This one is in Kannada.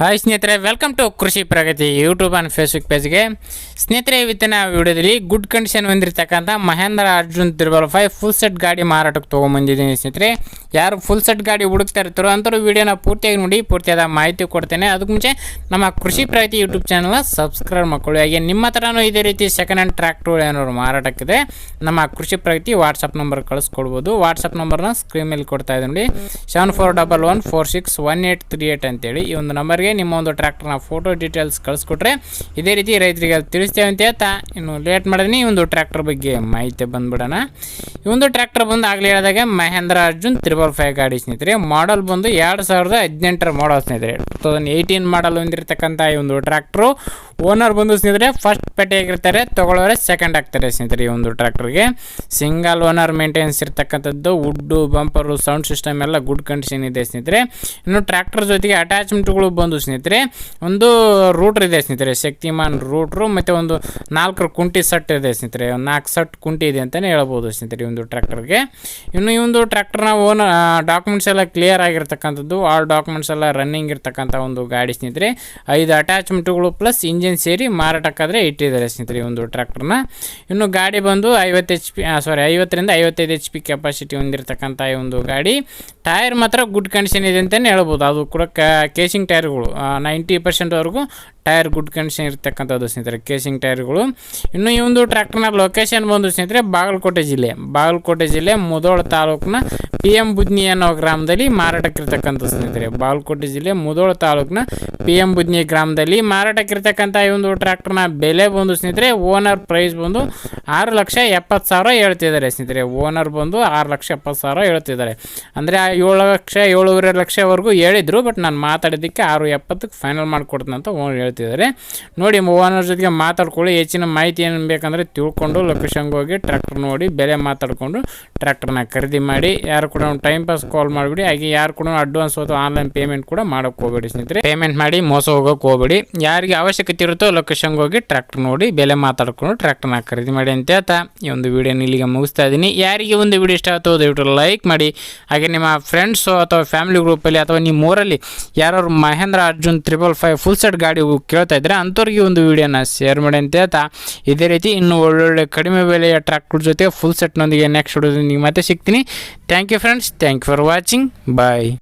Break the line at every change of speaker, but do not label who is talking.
ಹಾಯ್ ಸ್ನೇಹಿತರೆ welcome to Krishi Pragati YouTube and Facebook ಪೇಜ್ಗೆ ಸ್ನೇಹಿತರೆ, ಇವತ್ತಿನ ವಿಡಿಯೋದಲ್ಲಿ ಗುಡ್ ಕಂಡೀಷನ್ ಹೊಂದಿರತಕ್ಕಂಥ Mahindra Arjun triple five full set ಗಾಡಿ ಮಾರಾಟಕ್ಕೆ ತೊಗೊಂಬಂದಿದ್ದೀನಿ ಸ್ನೇಹಿತರೆ. ಯಾರು ಫುಲ್ ಸೆಟ್ ಗಾಡಿ ಹುಡುಕ್ತಾ ಇರ್ತಾರೋ ಅಂಥವ್ರು ವಿಡಿಯೋನ ಪೂರ್ತಿಯಾಗಿ ನೋಡಿ, ಪೂರ್ತಿಯಾದ ಮಾಹಿತಿ ಕೊಡ್ತೇನೆ. ಅದಕ್ಕೆ ಮುಂಚೆ ನಮ್ಮ ಕೃಷಿ ಪ್ರಗತಿ ಯೂಟ್ಯೂಬ್ ಚಾನಲ್ನ ಸಬ್ಸ್ಕ್ರೈಬ್ ಮಾಡ್ಕೊಳ್ಳಿ. ಹಾಗೆ ನಿಮ್ಮ ಹತ್ರನೂ ಇದೇ ರೀತಿ ಸೆಕೆಂಡ್ ಹ್ಯಾಂಡ್ ಟ್ರ್ಯಾಕ್ಟರ್ ಏನಾದ್ರು ಮಾರಾಟಕ್ಕಿದೆ, ನಮ್ಮ ಕೃಷಿ ಪ್ರಗತಿ ವಾಟ್ಸಪ್ ನಂಬರ್ ಕಳಿಸ್ಕೊಡ್ಬೋದು. ವಾಟ್ಸಪ್ ನಂಬರ್ನ ಸ್ಕ್ರೀನ್ ಮೇಲೆ ಕೊಡ್ತಾ ಇದ್ದೀನಿ ನೋಡಿ. Seven four double one four six one eight three eight ಅಂತೇಳಿ ಈ ಒಂದು ನಂಬರ್ಗೆ ನಿಮ್ಮ ಒಂದು ಟ್ರ್ಯಾಕ್ಟರ್ನ ಫೋಟೋ ಡೀಟೇಲ್ಸ್ ಕಳಿಸ್ಕೊಟ್ರೆ ಇದೇ ರೀತಿ ರೈತರಿಗೆ ತಿಳಿಸ್ತೇವೆ ಅಂತ ಹೇಳ್ತಾ, ಇನ್ನು ಲೇಟ್ ಮಾಡಿದ್ರೆ ಈ ಒಂದು ಟ್ರ್ಯಾಕ್ಟರ್ ಬಗ್ಗೆ ಮಾಹಿತಿ ಬಂದ್ಬಿಡೋಣ. ಈ ಒಂದು ಟ್ರ್ಯಾಕ್ಟರ್ ಬಂದು ಆಗಲೇ ಹೇಳಿದಾಗ ಮಹೇಂದ್ರ ಅರ್ಜುನ್ ತ್ರಿಬಲ್ ಫೈವ್ ಗಾಡಿ ಸ್ನೇಹಿತರೆ ಮಾಡಲ್ ಬಂದು ಎರಡು ಸಾವಿರದ ಹದಿನೆಂಟರ ಮಾಡಲ್ ಸ್ನೇಹಿತರೆ. ಟೂ ತೌಸಂಡ್ ಏಯ್ಟೀನ್ ಮಾಡಲ್ ಹೊಂದಿರತಕ್ಕಂಥ ಈ ಒಂದು ಟ್ರ್ಯಾಕ್ಟ್ರು ಓನರ್ ಬಂದು ಸ್ನೇಹಿತರೆ ಫಸ್ಟ್ ಪೇಟೆಯಾಗಿರ್ತಾರೆ ತೊಗೊಳ್ಳೋರೆ ಸೆಕೆಂಡ್ ಆಗ್ತಾರೆ ಸ್ನೇಹಿತರೆ ಈ ಒಂದು ಟ್ರ್ಯಾಕ್ಟ್ರಿಗೆ ಸಿಂಗಲ್ ಓನರ್ ಮೇಂಟೆನೆನ್ಸ್ ಇರ್ತಕ್ಕಂಥದ್ದು ವುಡ್ಡು ಬಂಪರು ಸೌಂಡ್ ಸಿಸ್ಟಮ್ ಎಲ್ಲ ಗುಡ್ ಕಂಡೀಷನ್ ಇದೆ ಸ್ನೇಹಿತರೆ. ಇನ್ನು ಟ್ರ್ಯಾಕ್ಟರ್ ಜೊತೆಗೆ ಅಟ್ಯಾಚ್ಮೆಂಟ್ಗಳು ಬಂದು ಸ್ನೇಹಿತರೆ, ಒಂದು ರೂಟ್ರ್ ಇದೆ ಸ್ನೇಹಿತರೆ, ಶಕ್ತಿಮಾನ್ ರೂಟ್ರು ಮತ್ತು ಒಂದು ನಾಲ್ಕರ ಕುಂಟಿ ಸಟ್ ಇದೆ ಸ್ನೇಹಿತರೆ, ನಾಲ್ಕು ಸಟ್ ಕುಂಟಿ ಇದೆ ಅಂತಲೇ ಹೇಳ್ಬೋದು ಸ್ನೇಹಿತರೆ ಈ ಒಂದು ಟ್ರ್ಯಾಕ್ಟರ್ಗೆ ಇನ್ನು ಈ ಒಂದು ಟ್ರ್ಯಾಕ್ಟರ್ನ ಓನ್ ಡಾಕ್ಯುಮೆಂಟ್ಸ್ ಎಲ್ಲ ಕ್ಲಿಯರ್ ಆಗಿರ್ತಕ್ಕಂಥದ್ದು ಆಲ್ ಡಾಕ್ಯುಮೆಂಟ್ಸ್ ಎಲ್ಲ ರನ್ನಿಂಗ್ ಇರ್ತಕ್ಕಂಥ ಒಂದು ಗಾಡಿ ಸ್ನೇಹಿತರೆ. ಐದು ಅಟ್ಯಾಚ್ಮೆಂಟ್ಗಳು ಪ್ಲಸ್ ಇಂಜಿನ್ ಸೇರಿ ಮಾರಾಟಕ್ಕಾದರೆ ಇಟ್ಟಿದ್ದಾರೆ ಸ್ನೇಹಿತರೆ ಒಂದು ಟ್ರ್ಯಾಕ್ಟರ್ನ ಇನ್ನು ಗಾಡಿ ಬಂದು ಐವತ್ತು ಎಚ್ ಪಿ ಸಾರಿ ಐವತ್ತರಿಂದ ಐವತ್ತೈದು ಎಚ್ ಪಿ ಕೆಪಾಸಿಟಿ ಹೊಂದಿರತಕ್ಕಂಥ ಈ ಒಂದು ಗಾಡಿ. ಟೈರ್ ಮಾತ್ರ ಗುಡ್ ಕಂಡೀಷನ್ ಇದೆ ಅಂತಲೇ ಹೇಳ್ಬೋದು. ಅದು ಕೂಡ ಕೇಸಿಂಗ್ ಟೈರ್ಗಳು ನೈಂಟಿ ಪರ್ಸೆಂಟ್ವರೆಗೂ ಟೈರ್ ಗುಡ್ ಕಂಡೀಷನ್ ಇರ್ತಕ್ಕಂಥದ್ದು ಸ್ನೇಹಿತರೆ ಕೇಸಿಂಗ್ ಟೈರ್ಗಳು ಇನ್ನು ಈ ಒಂದು ಟ್ರ್ಯಾಕ್ಟರ್ನ ಲೊಕೇಶನ್ ಬಂದು ಸ್ನೇಹಿತರೆ ಬಾಗಲಕೋಟೆ ಜಿಲ್ಲೆ. ಬಾಗಲಕೋಟೆ ಜಿಲ್ಲೆ ಮುದೋಳ ತಾಲೂಕಿನ ಪಿ ಎಂ ಬುದ್ನಿ ಅನ್ನೋ ಗ್ರಾಮದಲ್ಲಿ ಮಾರಾಟಕ್ಕಿರ್ತಕ್ಕಂಥ ಸ್ನೇಹಿತರೆ. ಬಾಗಲಕೋಟೆ ಜಿಲ್ಲೆ ಮುದೋಳ ತಾಲೂಕಿನ ಪಿ ಎಂ ಬುದ್ನಿ ಗ್ರಾಮದಲ್ಲಿ ಮಾರಾಟಕ್ಕಿರ್ತಕ್ಕಂಥ ಈ ಒಂದು ಟ್ರ್ಯಾಕ್ಟರ್ನ ಬೆಲೆ ಬಂದು ಸ್ನೇಹಿತರೆ, ಓನರ್ ಪ್ರೈಸ್ ಬಂದು ಆರು ಲಕ್ಷ ಎಪ್ಪತ್ತು ಸಾವಿರ ಹೇಳ್ತಿದ್ದಾರೆ ಸ್ನೇಹಿತರೆ. ಓನರ್ ಬಂದು ಆರು ಲಕ್ಷ ಎಪ್ಪತ್ತು ಸಾವಿರ ಹೇಳ್ತಿದ್ದಾರೆ. ಅಂದರೆ ಏಳು ಲಕ್ಷ, ಏಳೂವರೆ ಲಕ್ಷವರೆಗೂ ಹೇಳಿದರು, ಬಟ್ ನಾನು ಮಾತಾಡಿದ್ದಕ್ಕೆ ಆರು ಎಪ್ಪತ್ತಕ್ಕೆ ಫೈನಲ್ ಮಾಡಿಕೊಡ್ತೀನಿ ಅಂತ ಓನರ್ ಹೇಳ್ತಿದ್ದಾರೆ. ನೋಡಿ ಓನರ್ ಜೊತೆಗೆ ಮಾತಾಡ್ಕೊಳ್ಳಿ. ಹೆಚ್ಚಿನ ಮಾಹಿತಿ ಏನು ಬೇಕಂದರೆ ತಿಳ್ಕೊಂಡು ಲೊಕೇಶನ್ಗೆ ಹೋಗಿ ಟ್ರ್ಯಾಕ್ಟರ್ ನೋಡಿ, ಬೆಲೆ ಮಾತಾಡಿಕೊಂಡು ಟ್ರ್ಯಾಕ್ಟರ್ನ ಖರೀದಿ ಮಾಡಿ, ಯಾರು ಕೂಡ ಒಂದು ಟೈಮ್ ಪಾಸ್ ಕಾಲ್ ಮಾಡಿಬಿಡಿ. ಹಾಗೆ ಯಾರು ಕೂಡ ಅಡ್ವಾನ್ಸ್ ಅಥವಾ ಆನ್ಲೈನ್ ಪೇಮೆಂಟ್ ಕೂಡ ಮಾಡೋಕೆ ಹೋಗಬೇಡಿ ಸ್ನೇಹಿತರೆ. ಪೇಮೆಂಟ್ ಮಾಡಿ ಮೋಸ ಹೋಗೋಕೆ ಹೋಗಬೇಡಿ. ಯಾರಿಗೆ ಅವಶ್ಯಕತೆ ಇರುತ್ತೋ ಲೊಕೇಶನ್ಗೆ ಹೋಗಿ ಟ್ರ್ಯಾಕ್ಟರ್ ನೋಡಿ, ಬೆಲೆ ಮಾತಾಡ್ಕೊಂಡು ಟ್ರ್ಯಾಕ್ಟರ್ನ ಖರೀದಿ ಮಾಡಿ ಅಂತ ಹೇಳ್ತಾ ಈ ಒಂದು ವಿಡಿಯೋನ ಇಲ್ಲಿಗೆ ಮುಗಿಸ್ತಾ ಇದ್ದೀನಿ. ಯಾರಿಗೆ ಒಂದು ವಿಡಿಯೋ ಇಷ್ಟ ಆಯ್ತೋ ದಯವಿಟ್ಟು ಲೈಕ್ ಮಾಡಿ. ಹಾಗೆ ನಿಮ್ಮ ಫ್ರೆಂಡ್ಸು ಅಥವಾ ಫ್ಯಾಮಿಲಿ ಗ್ರೂಪಲ್ಲಿ ಅಥವಾ ನಿಮ್ಮ ಊರಲ್ಲಿ ಯಾರು Mahindra Arjun triple five full set ಗಾಡಿ ಕೇಳ್ತಾ ಇದ್ರೆ ಅಂಥವ್ರಿಗೆ ಒಂದು ವಿಡಿಯೋನ ಶೇರ್ ಮಾಡಿ ಅಂತ ಹೇಳ್ತಾ ಇದೇ ರೀತಿ ಇನ್ನು ಒಳ್ಳೊಳ್ಳೆ ಕಡಿಮೆ ಬೆಲೆಯ ಟ್ರ್ಯಾಕ್ಟರ್ ಜೊತೆ ಫುಲ್ ಸೆಟ್ನೊಂದಿಗೆ ನೆಕ್ಸ್ಟ್ ವಿಡಿಯೋದಲ್ಲಿ ಮತ್ತೆ ಸಿಗ್ತೀನಿ. Thank you friends thank you for watching bye